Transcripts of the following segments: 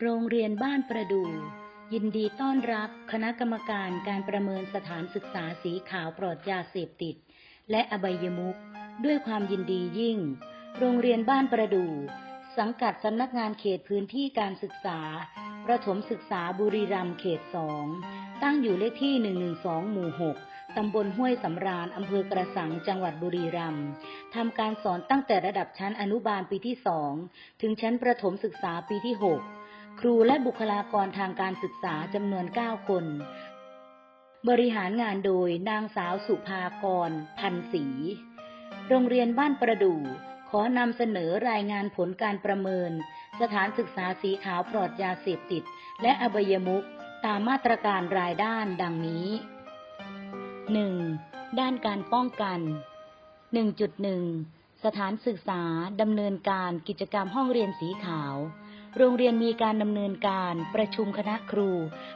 โรงเรียนบ้านประดู่ยินดีต้อนรับคณะกรรมการการประเมินสถานศึกษาสีขาวปลอดยาเสพติด และอบายมุขด้วยความยินดียิ่ง โรงเรียนบ้านประดู่สังกัดสำนักงานเขตพื้นที่การศึกษา ประถมศึกษาบุรีรัมย์เขตสองตั้งอยู่เลขที่ 112 หมู่ 6 ตำบลห้วยสำราญอำเภอกระสัง จังหวัดบุรีรัมย์ทำการสอนตั้งแต่ระดับชั้นอนุบาลปีที่ 2 ถึงชั้นประถมศึกษาปีที่ 6 ครูและบุคลากรทางการศึกษาจำนวน 9 คน บริหารงานโดยนางสาวสุภากร พันศรี โรงเรียนบ้านประดู่ขอนำเสนอรายงานผลการประเมิน สถานศึกษาสีขาวปลอดยาเสพติด และอบายมุขตามมาตรการรายด้านดังนี้ 1. ด้านการป้องกัน 1.1 สถานศึกษาดำเนินการกิจกรรมห้องเรียนสีขาว โรงเรียนมีการดำเนินการประชุมคณะครู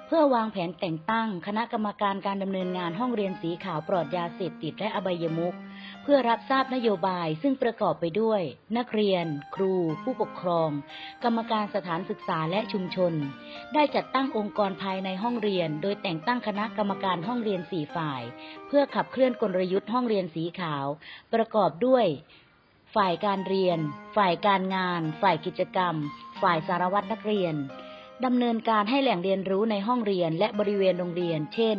เพื่อวางแผนแต่งตั้งคณะกรรมการการดำเนินงานห้องเรียนสีขาวปลอดยาเสพติดและอบายมุขเพื่อรับทราบนโยบายซึ่งประกอบไปด้วย นักเรียน ครู ผู้ปกครอง กรรมการสถานศึกษาและชุมชน ได้จัดตั้งองค์กรภายในห้องเรียน โดยแต่งตั้งคณะกรรมการห้องเรียนสี่ฝ่าย เพื่อขับเคลื่อนกลยุทธ์ห้องเรียนสีขาว ประกอบด้วย ฝ่ายการเรียน ฝ่ายการงาน ฝ่ายกิจกรรม ฝ่ายสารวัตรนักเรียนดำเนินการให้แหล่งเรียนรู้ในห้องเรียนและบริเวณโรงเรียน เช่น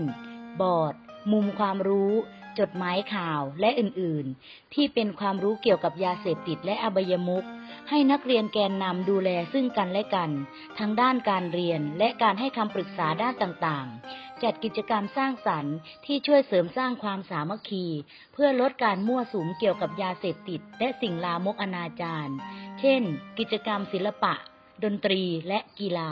บอร์ด มุมความรู้ จดหมายข่าวและอื่นๆ ที่เป็นความรู้เกี่ยวกับยาเสพติดและอบายมุขให้นักเรียนแกนนำดูแลซึ่งกันและกัน ทั้งด้านการเรียนและการให้คำปรึกษาด้านต่างๆ จัดกิจกรรมสร้างสรรค์ที่ช่วยเสริมสร้างความสามัคคี เพื่อลดการมั่วสุมเกี่ยวกับยาเสพติด และสิ่งลามกอนาจารเช่น กิจกรรมศิลปะ ดนตรีและกีฬา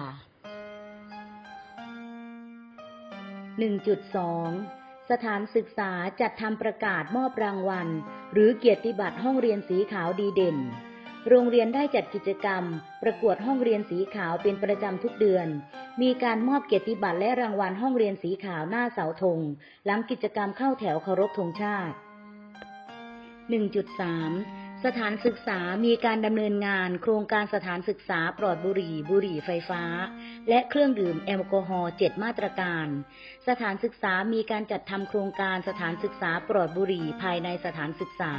1.2 สถานศึกษาจัดทำประกาศมอบรางวัล หรือเกียรติบัตรห้องเรียนสีขาวดีเด่น โรงเรียนได้จัดกิจกรรม ประกวดห้องเรียนสีขาวเป็นประจำทุกเดือน มีการมอบเกียรติบัตรและรางวัลห้องเรียนสีขาวหน้าเสาธงหลังกิจกรรมเข้าแถวเคารพธงชาติ 1.3 สถานศึกษามีการดำเนินงานโครงการสถานศึกษาปลอดบุหรี่ บุหรี่ไฟฟ้า และเครื่องดื่มแอลกอฮอล์7มาตรการ สถานศึกษามีการจัดทำโครงการสถานศึกษาปลอดบุหรี่ภายในสถานศึกษา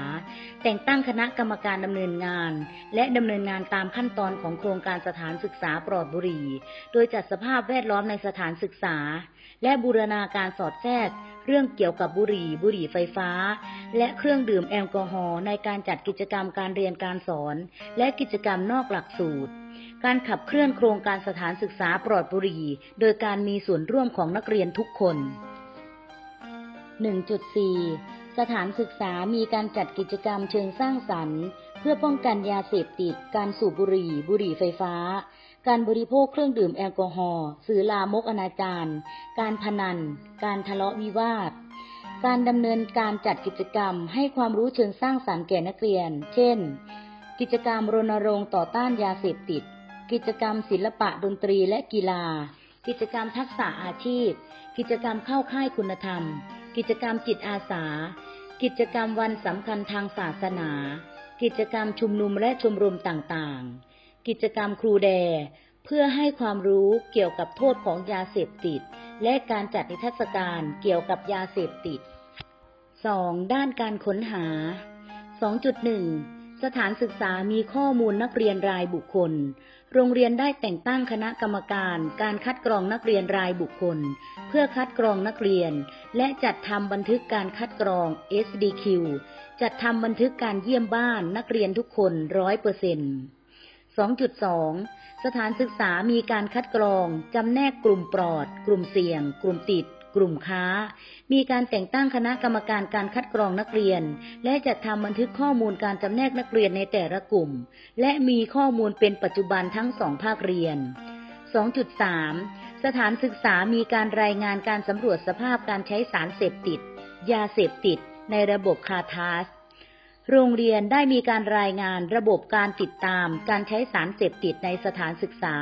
แต่งตั้งคณะกรรมการดำเนินงาน และดำเนินงานตามขั้นตอนของโครงการสถานศึกษาปลอดบุหรี่ โดยจัดสภาพแวดล้อมในสถานศึกษา และบูรณาการสอดแทรกเรื่องเกี่ยวกับบุหรี่ บุหรี่ไฟฟ้า และเครื่องดื่มแอลกอฮอล์ในการจัดกิจกรรมการเรียนการสอน และกิจกรรมนอกหลักสูตร การขับเคลื่อนโครงการสถานศึกษาปลอดบุหรี่ โดยการมีส่วนร่วมของนักเรียนทุกคน 1.4 สถานศึกษามีการจัดกิจกรรมเชิงสร้างสรรค์ เพื่อป้องกันยาเสพติด การสูบบุหรี่ บุหรี่ไฟฟ้า การบริโภคเครื่องดื่มแอลกอฮอล์สื่อลามกอนาจารการพนัน การทะเลาะวิวาท การดำเนินการจัดกิจกรรมให้ความรู้เชิงสร้างสรรค์แก่นักเรียน เช่น กิจกรรมรณรงค์ต่อต้านยาเสพติด กิจกรรมศิลปะดนตรีและกีฬา กิจกรรมทักษะอาชีพ กิจกรรมเข้าค่ายคุณธรรม กิจกรรมจิตอาสา กิจกรรมวันสำคัญทางศาสนา กิจกรรมชุมนุมและชมรมต่างๆ กิจกรรมครูแด เพื่อให้ความรู้เกี่ยวกับโทษของยาเสพติด และการจัดนิทรรศการเกี่ยวกับยาเสพติด 2. ด้านการค้นหา 2.1 สถานศึกษามีข้อมูลนักเรียนรายบุคคล โรงเรียนได้แต่งตั้งคณะกรรมการการคัดกรองนักเรียนรายบุคคล เพื่อคัดกรองนักเรียน และจัดทำบันทึกการคัดกรอง SDQ จัดทำบันทึกการเยี่ยมบ้านนักเรียนทุกคนร้อยเปอร์เซ็นต์ 2.2 สถานศึกษามีการคัดกรอง จำแนกกลุ่มปลอด กลุ่มเสี่ยง กลุ่มติด กลุ่มค้า มีการแต่งตั้งคณะกรรมการการคัดกรองนักเรียน และจัดทำบันทึกข้อมูลการจำแนกนักเรียนในแต่ละกลุ่ม และมีข้อมูลเป็นปัจจุบันทั้งสองภาคเรียน 2.3 สถานศึกษามีการรายงานการสำรวจสภาพการใช้สารเสพติด ยาเสพติด ในระบบคาทาส โรงเรียนได้มีการรายงานระบบการติดตามการใช้สารเสพติดในสถานศึกษา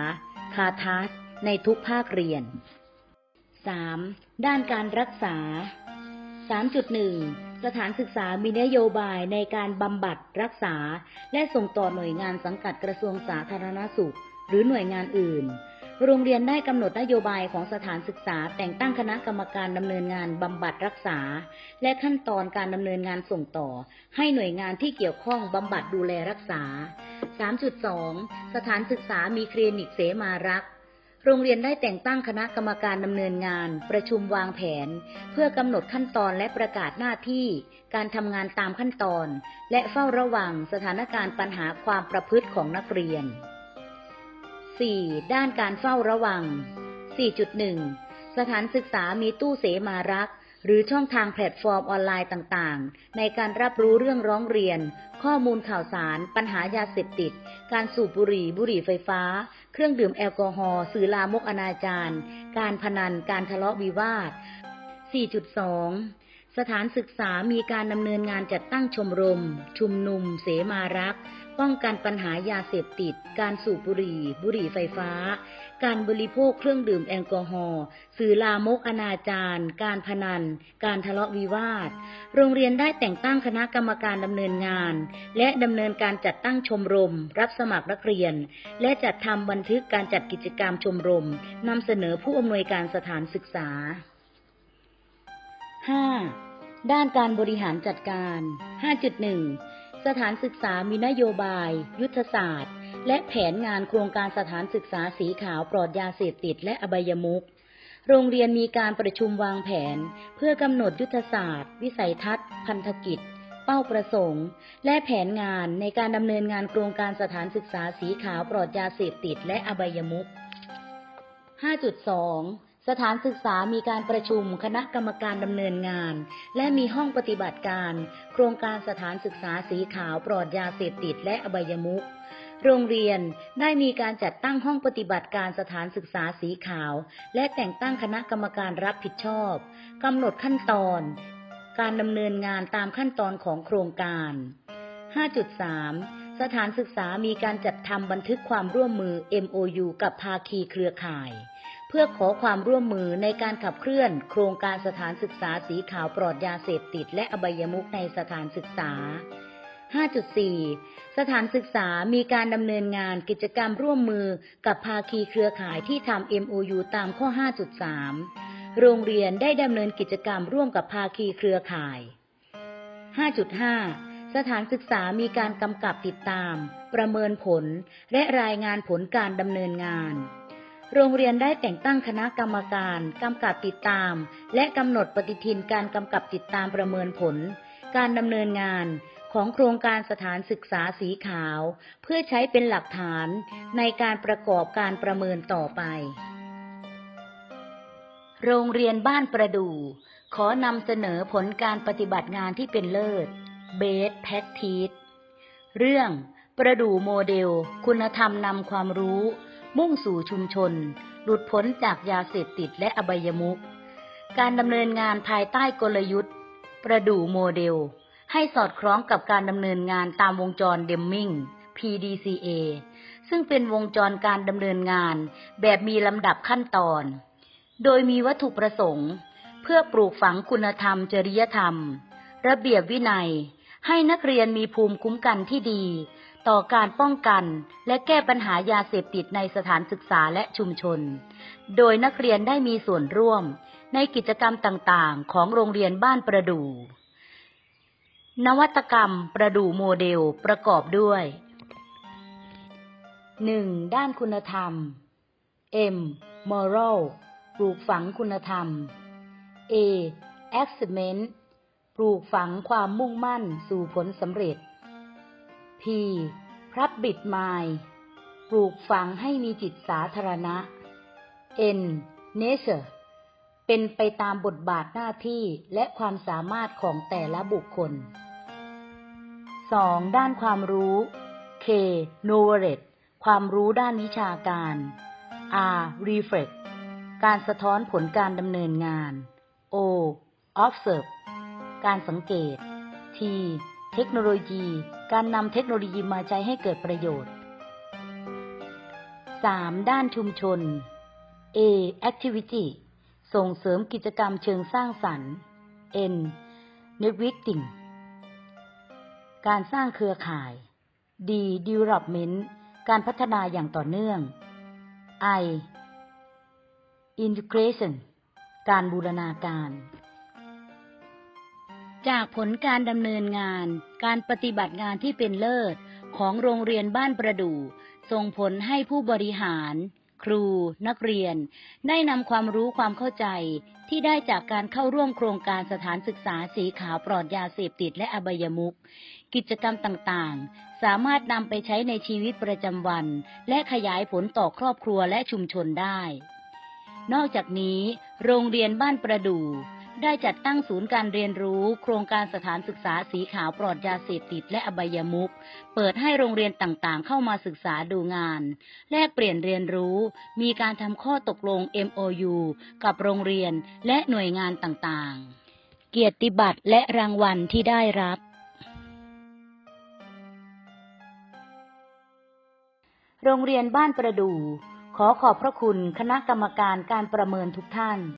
คาทาสในทุกภาคเรียน 3. ด้านการรักษา 3.1 สถานศึกษามีนโยบายในการบำบัดรักษา และส่งต่อหน่วยงานสังกัดกระทรวงสาธารณสุข หรือหน่วยงานอื่น โรงเรียนได้กำหนดนโยบายของสถานศึกษา แต่งตั้งคณะกรรมการดำเนินงานบำบัดรักษา และขั้นตอนการดำเนินงานส่งต่อ ให้หน่วยงานที่เกี่ยวข้องบำบัดดูแลรักษา 3.2 สถานศึกษามีคลินิกเสมารักโรงเรียนได้แต่งตั้งคณะกรรมการดำเนินงาน ประชุมวางแผน เพื่อกำหนดขั้นตอนและประกาศหน้าที่ การทำงานตามขั้นตอน และเฝ้าระวังสถานการณ์ปัญหาความประพฤติของนักเรียน 4. ด้านการเฝ้าระวัง 4.1 สถานศึกษามีตู้เสมารัก หรือช่องทางแพลตฟอร์มออนไลน์ต่างๆ ในการรับรู้เรื่องร้องเรียน ข้อมูลข่าวสาร ปัญหายาเสพติด การสูบบุหรี่ บุหรี่ไฟฟ้า เครื่องดื่มแอลกอฮอล์ สื่อลามกอนาจาร การพนัน การทะเลาะวิวาท 4.2 สถานศึกษามีการดำเนินงานจัดตั้งชมรม ชุมนุม เสมารัก ป้องกันปัญหายาเสพติด การสูบบุหรี่ บุหรี่ไฟฟ้า การบริโภคเครื่องดื่มแอลกอฮอล์ สื่อลามกอนาจารการพนัน การทะเลาะวิวาท โรงเรียนได้แต่งตั้งคณะกรรมการดำเนินงาน และดำเนินการจัดตั้งชมรม รับสมัครนักเรียน และจัดทำบันทึกการจัดกิจกรรมชมรมนำเสนอผู้อำนวยการสถานศึกษา 5. ด้านการบริหารจัดการ 5.1 สถานศึกษามีนโยบาย ยุทธศาสตร์ และแผนงานโครงการสถานศึกษาสีขาวปลอดยาเสพติดและอบายมุข โรงเรียนมีการประชุมวางแผน เพื่อกำหนดยุทธศาสตร์ วิสัยทัศน์ พันธกิจ เป้าประสงค์ และแผนงานในการดำเนินงานโครงการสถานศึกษาสีขาวปลอดยาเสพติดและอบายมุข5.2 สถานศึกษามีการประชุมคณะกรรมการดำเนินงาน และมีห้องปฏิบัติการ โครงการสถานศึกษาสีขาวปลอดยาเสพติดและอบายมุขโรงเรียนได้มีการจัดตั้งห้องปฏิบัติการสถานศึกษาสีขาว และแต่งตั้งคณะกรรมการรับผิดชอบกำหนดขั้นตอน การดำเนินงานตามขั้นตอนของโครงการ 5.3 สถานศึกษามีการจัดทำบันทึกความร่วมมือ MOU กับภาคีเครือข่าย เพื่อขอความร่วมมือในการขับเคลื่อน โครงการสถานศึกษาสีขาวปลอดยาเสพติด และอบายมุขในสถานศึกษา 5.4 สถานศึกษามีการดำเนินงานกิจกรรมร่วมมือกับภาคีเครือข่ายที่ทำ MOU ตามข้อ 5.3 โรงเรียนได้ดำเนินกิจกรรมร่วมกับภาคีเครือข่าย 5.5 สถานศึกษามีการกำกับติดตาม ประเมินผล และรายงานผลการดำเนินงาน โรงเรียนได้แต่งตั้งคณะกรรมการกำกับติดตาม และกำหนดปฏิทินการกำกับติดตามประเมินผล การดำเนินงานของโครงการสถานศึกษาสีขาว เพื่อใช้เป็นหลักฐานในการประกอบการประเมินต่อไป โรงเรียนบ้านประดู่ขอนำเสนอผลการปฏิบัติงานที่เป็นเลิศ เบสแพ็กทีสเรื่องประดู่โมเดล คุณธรรมนำความรู้ มุ่งสู่ชุมชน หลุดพ้นจากยาเสพติดและอบายมุข การดำเนินงานภายใต้กลยุทธ์ ประดู่โมเดล ให้สอดคล้องกับการดำเนินงานตามวงจรเดมมิง PDCA ซึ่งเป็นวงจรการดำเนินงานแบบมีลำดับขั้นตอน โดยมีวัตถุประสงค์ เพื่อปลูกฝังคุณธรรมจริยธรรม ระเบียบวินัย ให้นักเรียนมีภูมิคุ้มกันที่ดี ต่อการป้องกันและแก้ปัญหายาเสพติดในสถานศึกษาและชุมชน โดยนักเรียนได้มีส่วนร่วมในกิจกรรมต่างๆ ของโรงเรียนบ้านประดู่นวัตกรรมประดู่โมเดลประกอบด้วย 1. ด้านคุณธรรม M. moral ปลูกฝังคุณธรรม A. achievement ปลูกฝังความมุ่งมั่นสู่ผลสำเร็จ P. public mind ปลูกฝังให้มีจิตสาธารณะ N. nature เป็นไปตามบทบาทหน้าที่และความสามารถของแต่ละบุคคล 2. ด้านความรู้ K. knowledge ความรู้ด้านวิชาการ R. reflect การสะท้อนผลการดำเนินงาน O. observe การสังเกต T. เทคโนโลยี การนำเทคโนโลยีมาใช้ให้เกิดประโยชน์ 3. ด้านชุมชน A. activity ส่งเสริมกิจกรรมเชิงสร้างสรรค์ N. networking การสร้างเครือข่าย D. development การพัฒนาอย่างต่อเนื่อง I. integration การบูรณาการ จากผลการดำเนินงาน การปฏิบัติงานที่เป็นเลิศของโรงเรียนบ้านประดู่ส่งผลให้ผู้บริหาร ครู นักเรียน ได้นำความรู้ความเข้าใจที่ได้จากการเข้าร่วมโครงการสถานศึกษาสีขาวปลอดยาเสพติดและอบายมุขกิจกรรมต่างๆ สามารถนำไปใช้ในชีวิตประจำวัน และขยายผลต่อครอบครัวและชุมชนได้ นอกจากนี้ โรงเรียนบ้านประดู่ ได้จัดตั้งศูนย์การเรียนรู้ โครงการสถานศึกษาสีขาวปลอดยาเสพติดและอบายมุขเปิดให้โรงเรียนต่างๆ เข้ามาศึกษาดูงาน แลกเปลี่ยนเรียนรู้ มีการทำข้อตกลง MOU กับโรงเรียนและหน่วยงานต่างๆ เกียรติบัตรและรางวัลที่ได้รับโรงเรียนบ้านประดู่ขอขอบพระคุณคณะกรรมการการประเมินทุกท่าน